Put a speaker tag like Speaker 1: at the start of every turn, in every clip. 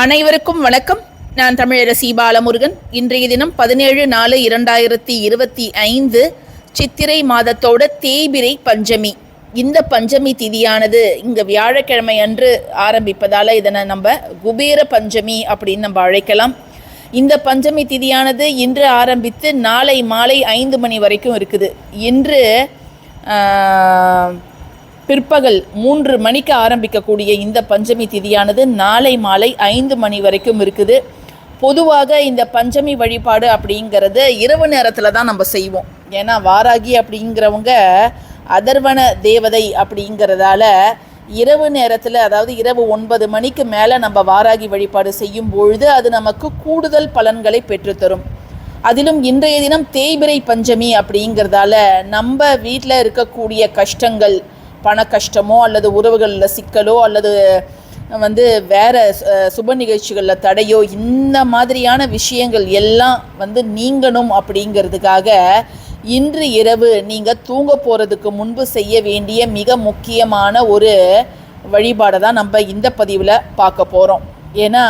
Speaker 1: அனைவருக்கும் வணக்கம். நான் தமிழரசி பாலமுருகன். இன்றைய தினம் பதினேழு நாலு இரண்டாயிரத்தி இருபத்தி ஐந்து சித்திரை மாதத்தோட தேய்பிரை பஞ்சமி. இந்த பஞ்சமி திதியானது இங்கே வியாழக்கிழமை அன்று ஆரம்பிப்பதால் இதனை நம்ம குபேர பஞ்சமி அப்படின்னு நம்ம அழைக்கலாம். இந்த பஞ்சமி திதியானது இன்று ஆரம்பித்து நாளை மாலை ஐந்து மணி வரைக்கும் இருக்குது. இன்று பிற்பகல் மூன்று மணிக்கு ஆரம்பிக்கக்கூடிய இந்த பஞ்சமி திதியானது நாளை மாலை ஐந்து மணி வரைக்கும் இருக்குது. பொதுவாக இந்த பஞ்சமி வழிபாடு அப்படிங்கிறது இரவு நேரத்தில் தான் நம்ம செய்வோம். ஏன்னா வாராகி அப்படிங்கிறவங்க அதர்வன தேவதை அப்படிங்கிறதால இரவு நேரத்தில் அதாவது இரவு ஒன்பது மணிக்கு மேலே நம்ம வாராகி வழிபாடு செய்யும் பொழுது அது நமக்கு கூடுதல் பலன்களை பெற்றுத்தரும். அதிலும் இன்றைய தினம் தேய்பிரை பஞ்சமி அப்படிங்கிறதால நம்ம வீட்டில் இருக்கக்கூடிய கஷ்டங்கள் பண கஷ்டமோ அல்லது உறவுகளில் சிக்கலோ அல்லது வந்து வேறு சுப நிகழ்ச்சிகளில் தடையோ இந்த மாதிரியான விஷயங்கள் எல்லாம் வந்து நீங்கணும் அப்படிங்கிறதுக்காக இன்று இரவு நீங்கள் தூங்க போகிறதுக்கு முன்பு செய்ய வேண்டிய மிக முக்கியமான ஒரு வழிபாடை தான் நம்ம இந்த பதிவில் பார்க்க போகிறோம் ஏன்னா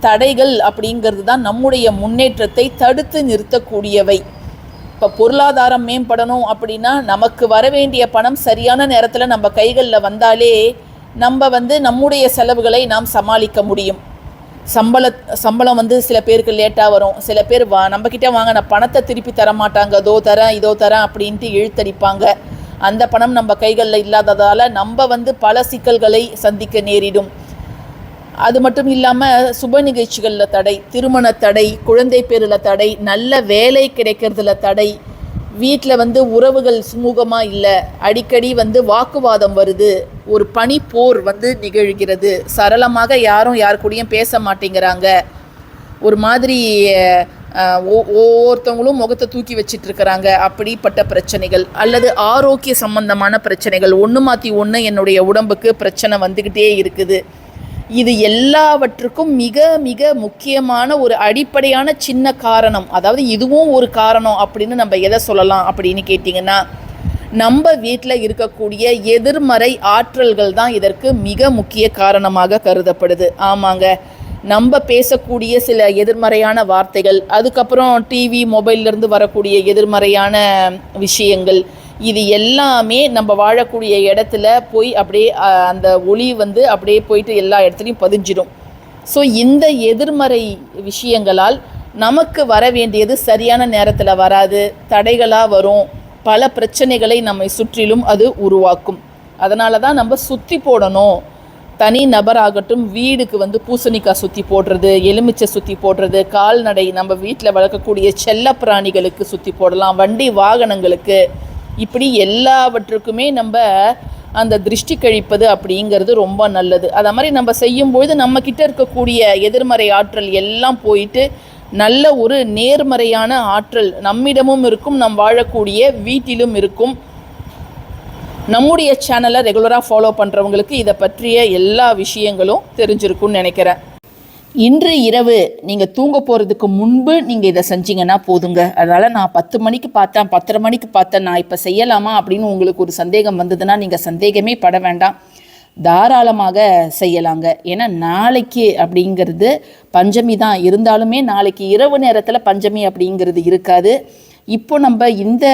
Speaker 1: தடைகள் அப்படிங்கிறது தான் நம்முடைய முன்னேற்றத்தை தடுத்து நிறுத்தக்கூடியவை. இப்போ பொருளாதாரம் மேம்படணும் அப்படின்னா நமக்கு வர வேண்டிய பணம் சரியான நேரத்தில் நம்ம கைகளில் வந்தாலே நம்ம வந்து நம்முடைய செலவுகளை நாம் சமாளிக்க முடியும். சம்பள சம்பளம் வந்து சில பேருக்கு லேட்டாக வரும். சில பேர் வா நம்மக்கிட்ட வாங்கின பணத்தை திருப்பி தர மாட்டாங்க. இதோ தரேன் இதோ தரேன் அப்படின்ட்டு இழுத்தடிப்பாங்க. அந்த பணம் நம்ம கைகளில் இல்லாததால் நம்ம வந்து பல சிக்கல்களை சந்திக்க நேரிடும். அது மட்டும் இல்லாமல் சுப நிகழ்ச்சிகளில் தடை திருமண தடை குழந்தை பேரில் தடை நல்ல வேலை கிடைக்கிறதுல தடை. வீட்டில் வந்து உறவுகள் சுமூகமாக இல்லை. அடிக்கடி வந்து வாக்குவாதம் வருது. ஒரு பனி போர் வந்து நிகழ்கிறது. சரளமாக யாரும் யார் கூடயும் பேச மாட்டேங்கிறாங்க. ஒரு மாதிரி ஒ- ஒவ்வொருத்தவங்களும் முகத்தை தூக்கி வச்சிட்டு இருக்கிறாங்க அப்படிப்பட்ட பிரச்சனைகள். அல்லது ஆரோக்கிய சம்பந்தமான பிரச்சனைகள். ஒன்று மாற்றி ஒன்று என்னுடைய உடம்புக்கு பிரச்சனை வந்துக்கிட்டே இருக்குது. இது எல்லாவற்றுக்கும் மிக மிக முக்கியமான ஒரு அடிப்படையான சின்ன காரணம். அதாவது இதுவும் ஒரு காரணம் அப்படின்னு நம்ம எதை சொல்லலாம் அப்படின்னு கேட்டிங்கன்னா நம்ம வீட்டில் இருக்கக்கூடிய எதிர்மறை ஆற்றல்கள் தான் இதற்கு மிக முக்கிய காரணமாக கருதப்படுது. ஆமாங்க. நம்ம பேசக்கூடிய சில எதிர்மறையான வார்த்தைகள் அதுக்கப்புறம் டிவி மொபைல்லேருந்து வரக்கூடிய எதிர்மறையான விஷயங்கள் இது எல்லாமே நம்ம வாழக்கூடிய இடத்துல போய் அப்படியே அந்த ஒளி வந்து அப்படியே போயிட்டு எல்லா இடத்துலையும் பதிஞ்சிடும் ஸோ இந்த எதிர்மறை விஷயங்களால் நமக்கு வர வேண்டியது சரியான நேரத்தில் வராது தடைகளாக வரும் பல பிரச்சனைகளை நம்மை சுற்றிலும் அது உருவாக்கும். அதனால தான் நம்ம சுற்றி போடணும். தனி நபராகட்டும் வீடுக்கு வந்து பூசணிக்காய் சுற்றி போடுறது எலுமிச்சை சுற்றி போடுறது கால்நடை நம்ம வீட்டில் வளர்க்கக்கூடிய செல்ல பிராணிகளுக்கு சுற்றி போடலாம் வண்டி வாகனங்களுக்கு இப்படி எல்லாவற்றுக்குமே நம்ம அந்த திருஷ்டி கழிப்பது அப்படிங்கிறது ரொம்ப நல்லது. அதை மாதிரி நம்ம செய்யும்பொழுது நம்மக்கிட்ட இருக்கக்கூடிய எதிர்மறை ஆற்றல் எல்லாம் போயிட்டு நல்ல ஒரு நேர்மறையான ஆற்றல் நம்மிடமும் இருக்கும் நம் வாழக்கூடிய வீட்டிலும் இருக்கும். நம்முடைய சேனலை ரெகுலராக ஃபாலோ பண்ணுறவங்களுக்கு இதை பற்றிய எல்லா விஷயங்களும் தெரிஞ்சிருக்கும்னு நினைக்கிறேன். இன்று இரவு நீங்கள் தூங்க போகிறதுக்கு முன்பு நீங்கள் இதை செஞ்சீங்கன்னா போதுங்க. அதனால் நான் பத்து மணிக்கு பார்த்தேன் பத்தரை மணிக்கு பார்த்தேன் நான் இப்போ செய்யலாமா அப்படின்னு உங்களுக்கு ஒரு சந்தேகம் வந்ததுன்னா நீங்கள் சந்தேகமே பட வேண்டாம். தாராளமாக செய்யலாங்க. ஏன்னா நாளைக்கு அப்படிங்கிறது பஞ்சமி தான். இருந்தாலுமே நாளைக்கு இரவு நேரத்தில் பஞ்சமி அப்படிங்கிறது இருக்காது. இப்போ நம்ம இந்த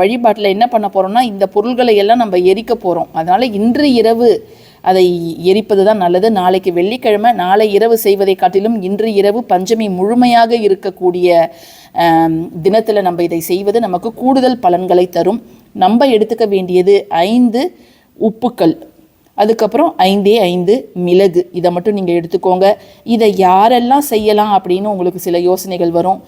Speaker 1: வழிபாட்டில் என்ன பண்ண போகிறோம்னா இந்த பொருள்களை எல்லாம் நம்ம எரிக்க போகிறோம் அதனால் இன்று இரவு அதை எரிப்பது தான் நல்லது. நாளைக்கு வெள்ளிக்கிழமை நாளை இரவு செய்வதை காட்டிலும் இன்று இரவு பஞ்சமி முழுமையாக இருக்கக்கூடிய தினத்தில் நம்ம இதை செய்வது நமக்கு கூடுதல் பலன்களை தரும். நம்ம எடுத்துக்க வேண்டியது ஐந்து உப்புக்கள். அதுக்கப்புறம் ஐந்தே ஐந்து மிளகு. இதை மட்டும் நீங்கள் எடுத்துக்கோங்க. இதை யாரெல்லாம் செய்யலாம் அப்படின்னு உங்களுக்கு சில யோசனைகள் வரும்.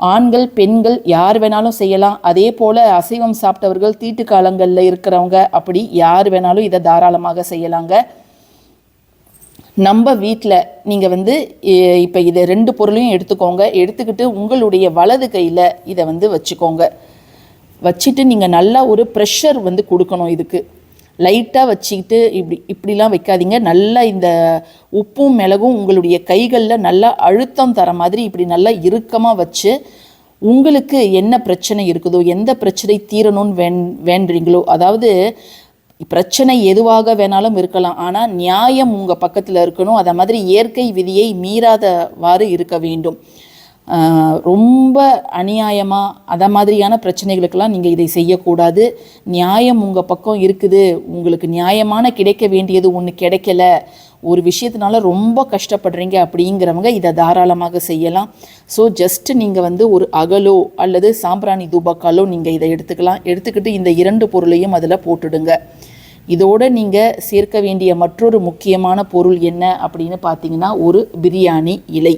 Speaker 1: ஆண்கள் பெண்கள் யார் வேணாலும் செய்யலாம். அதே போல் அசைவம் சாப்பிட்டவர்கள் தீட்டு காலங்களில் இருக்கிறவங்க அப்படி யார் வேணாலும் இதை தாராளமாக செய்யலாங்க. நம்ம வீட்டில் நீங்கள் வந்து இப்போ இதை ரெண்டு பொருளையும் எடுத்துக்கோங்க. எடுத்துக்கிட்டு உங்களுடைய வலது கையில் இதை வந்து வச்சுக்கோங்க. வச்சுட்டு நீங்கள் நல்லா ஒரு ப்ரெஷர் வந்து கொடுக்கணும் இதுக்கு. லைட்டாக வச்சுக்கிட்டு இப்படி இப்படிலாம் வைக்காதீங்க. நல்லா இந்த உப்பும் மிளகும் உங்களுடைய கைகளில் நல்லா அழுத்தம் தர மாதிரி இப்படி நல்லா இறுக்கமாக வச்சு உங்களுக்கு என்ன பிரச்சனை இருக்குதோ எந்த பிரச்சனை தீரணும்னு வேண் வேண்டுறீங்களோ அதாவது பிரச்சனை எதுவாக வேணாலும் இருக்கலாம் ஆனால் நியாயம் உங்கள் பக்கத்தில் இருக்கணும். அதை மாதிரி இயற்கை விதியை மீறாதவாறு இருக்க வேண்டும். ரொம்ப அநியாயமாக அதை மாதிரியான பிரச்சனைகளுக்கெல்லாம் நீங்கள் இதை செய்யக்கூடாது. நியாயம் உங்கள் பக்கம் இருக்குது. உங்களுக்கு நியாயமான கிடைக்க வேண்டியது ஒன்று கிடைக்கல. ஒரு விஷயத்தினால ரொம்ப கஷ்டப்படுறீங்க அப்படிங்கிறவங்க இதை தாராளமாக செய்யலாம். ஸோ ஜஸ்ட் நீங்கள் வந்து ஒரு அகலோ அல்லது சாம்பிராணி தூபாக்காலோ நீங்கள் இதை எடுத்துக்கலாம். எடுத்துக்கிட்டு இந்த இரண்டு பொருளையும் அதில் போட்டுடுங்க. இதோட நீங்கள் சேர்க்க வேண்டிய மற்றொரு முக்கியமான பொருள் என்ன அப்படின்னு பார்த்தீங்கன்னா ஒரு பிரியாணி இலை.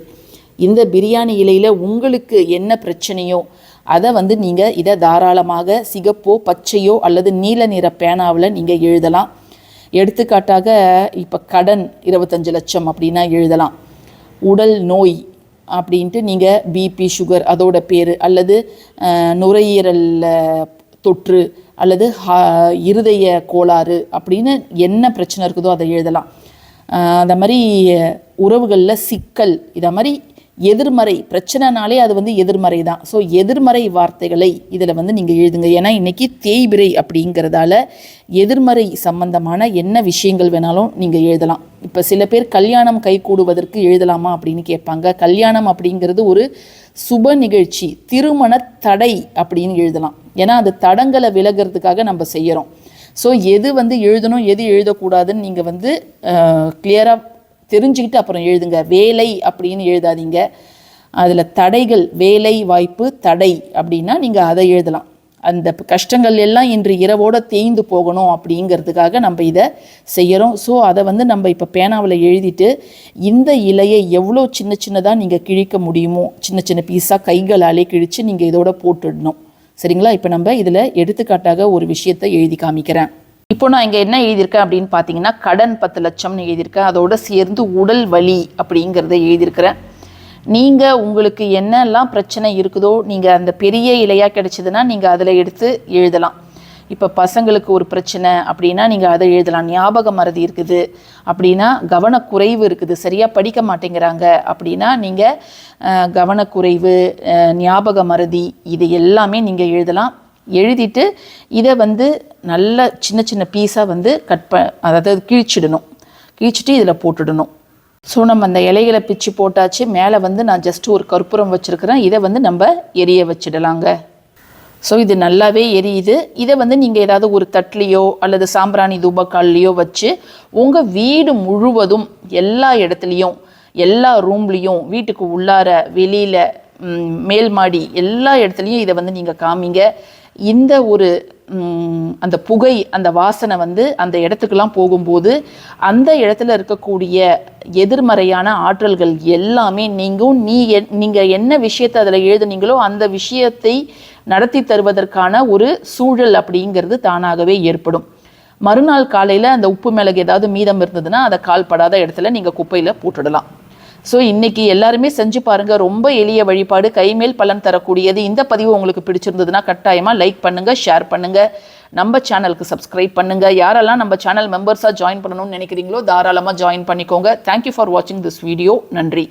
Speaker 1: இந்த பிரியாணி இலையில் உங்களுக்கு என்ன பிரச்சனையோ அதை வந்து நீங்கள் இதை தாராளமாக சிகப்போ பச்சையோ அல்லது நீல நிற பேனாவில் நீங்கள் எழுதலாம். எடுத்துக்காட்டாக இப்போ கடன் இருபத்தஞ்சு லட்சம் அப்படின்னா எழுதலாம். உடல் நோய் அப்படின்ட்டு நீங்கள் பிபி சுகர் அதோட பேர் அல்லது நுரையீரல் தொற்று அல்லது ஹா- இருதய கோளாறு அப்படின்னு என்ன பிரச்சனை இருக்குதோ அதை எழுதலாம். அந்த மாதிரி உறவுகளில் சிக்கல் இதை மாதிரி எதிர்மறை பிரச்சனைனாலே அது வந்து எதிர்மறை தான் ஸோ எதிர்மறை வார்த்தைகளை இதில் வந்து நீங்கள் எழுதுங்க. ஏன்னா இன்றைக்கி தேய்பிரை அப்படிங்கிறதால எதிர்மறை சம்பந்தமான என்ன விஷயங்கள் வேணாலும் நீங்கள் எழுதலாம். இப்போ சில பேர் கல்யாணம் கைகூடுவதற்கு எழுதலாமா அப்படின்னு கேட்பாங்க. கல்யாணம் அப்படிங்கிறது ஒரு சுப நிகழ்ச்சி திருமண தடை அப்படின்னு எழுதலாம். ஏன்னா அது தடங்களை விலகிறதுக்காக நம்ம செய்கிறோம் ஸோ எது வந்து எழுதணும் எது எழுதக்கூடாதுன்னு நீங்கள் வந்து கிளியராக தெரிஞ்சுக்கிட்டு அப்புறம் எழுதுங்க. வேலை அப்படின்னு எழுதாதீங்க. அதில் தடைகள் வேலை வாய்ப்பு தடை அப்படின்னா நீங்கள் அதை எழுதலாம். அந்த கஷ்டங்கள் எல்லாம் இன்று இரவோடு தேய்ந்து போகணும் அப்படிங்கிறதுக்காக நம்ம இதை செய்கிறோம் ஸோ அதை வந்து நம்ம இப்போ பேனாவில் எழுதிட்டு இந்த இலையை எவ்வளோ சின்ன சின்னதாக நீங்கள் கிழிக்க முடியுமோ சின்ன சின்ன பீஸாக கைகளாலே கிழித்து நீங்கள் இதோட போட்டுடணும். சரிங்களா? இப்போ நம்ம இதில் எடுத்துக்காட்டாக ஒரு விஷயத்தை எழுதி காமிக்கிறேன். இப்போ நான் இங்கே என்ன எழுதியிருக்கேன் அப்படின்னு பார்த்தீங்கன்னா கடன் பத்து லட்சம்னு எழுதியிருக்கேன். அதோட சேர்ந்து உடல் வலி அப்படிங்கிறத எழுதியிருக்கிறேன். நீங்கள் உங்களுக்கு என்னெல்லாம் பிரச்சனை இருக்குதோ நீங்கள் அந்த பெரிய இலையாக கிடைச்சிதுன்னா நீங்கள் அதில் எடுத்து எழுதலாம். இப்போ பசங்களுக்கு ஒரு பிரச்சனை அப்படின்னா நீங்கள் அதை எழுதலாம். ஞாபக மறதி இருக்குது அப்படின்னா கவனக்குறைவு இருக்குது. சரியாக படிக்க மாட்டேங்கிறாங்க அப்படின்னா நீங்கள் கவனக்குறைவு ஞாபக மறதி இது எல்லாமே நீங்கள் எழுதலாம். எழுதிட்டு இதை வந்து நல்ல சின்ன சின்ன பீஸாக வந்து கட் ப அதாவது கிழிச்சிடணும். கிழிச்சிட்டு இதில் போட்டுடணும். ஸோ நம்ம அந்த இலைகளை பிச்சு போட்டாச்சு. மேலே வந்து நான் ஜஸ்ட் ஒரு கற்பூரம் வச்சுருக்கிறேன். இதை வந்து நம்ம எரிய வச்சிடலாங்க. ஸோ இது நல்லாவே எரியுது. இதை வந்து நீங்கள் ஏதாவது ஒரு தட்லேயோ அல்லது சாம்பிராணி தூபக்கால்லையோ வச்சு உங்கள் வீடு முழுவதும் எல்லா இடத்துலையும் எல்லா ரூம்லேயும் வீட்டுக்கு உள்ளார வெளியில் மேல் மாடி எல்லா இடத்துலையும் இதை வந்து நீங்கள் காமிங்க. இந்த ஒரு அந்த புகை அந்த வாசனை வந்து அந்த இடத்துக்கெல்லாம் போகும்போது அந்த இடத்துல இருக்கக்கூடிய எதிர்மறையான ஆற்றல்கள் எல்லாமே நீங்கும். நீ என்- என்ன விஷயத்தை அதில் எழுதுனீங்களோ அந்த விஷயத்தை நடத்தி தருவதற்கான ஒரு சூழல் அப்படிங்கிறது தானாகவே ஏற்படும். மறுநாள் காலையில் அந்த உப்பு மிளகு ஏதாவது மீதம் இருந்ததுன்னா அதை கால்படாத இடத்துல நீங்கள் குப்பையில் போட்டுடலாம். ஸோ இன்னைக்கு எல்லாருமே செஞ்சு பாருங்க. ரொம்ப எளிய வழிபாடு. கைமேல் பலன் தரக்கூடியது. இந்த பதிவு உங்களுக்கு பிடிச்சிருந்ததுன்னா கட்டாயமாக லைக் பண்ணுங்க ஷேர் பண்ணுங்க. நம்ம சேனலுக்கு சப்ஸ்கிரைப் பண்ணுங்க. யாரெல்லாம் நம்ம சேனல் மெம்பர்ஸாக ஜாயின் பண்ணணும்னு நினைக்கிறீங்களோ தாராளமாக ஜாயின் பண்ணிக்கோங்க. தேங்க்யூ ஃபார் வாட்சிங் திஸ் வீடியோ நன்றி.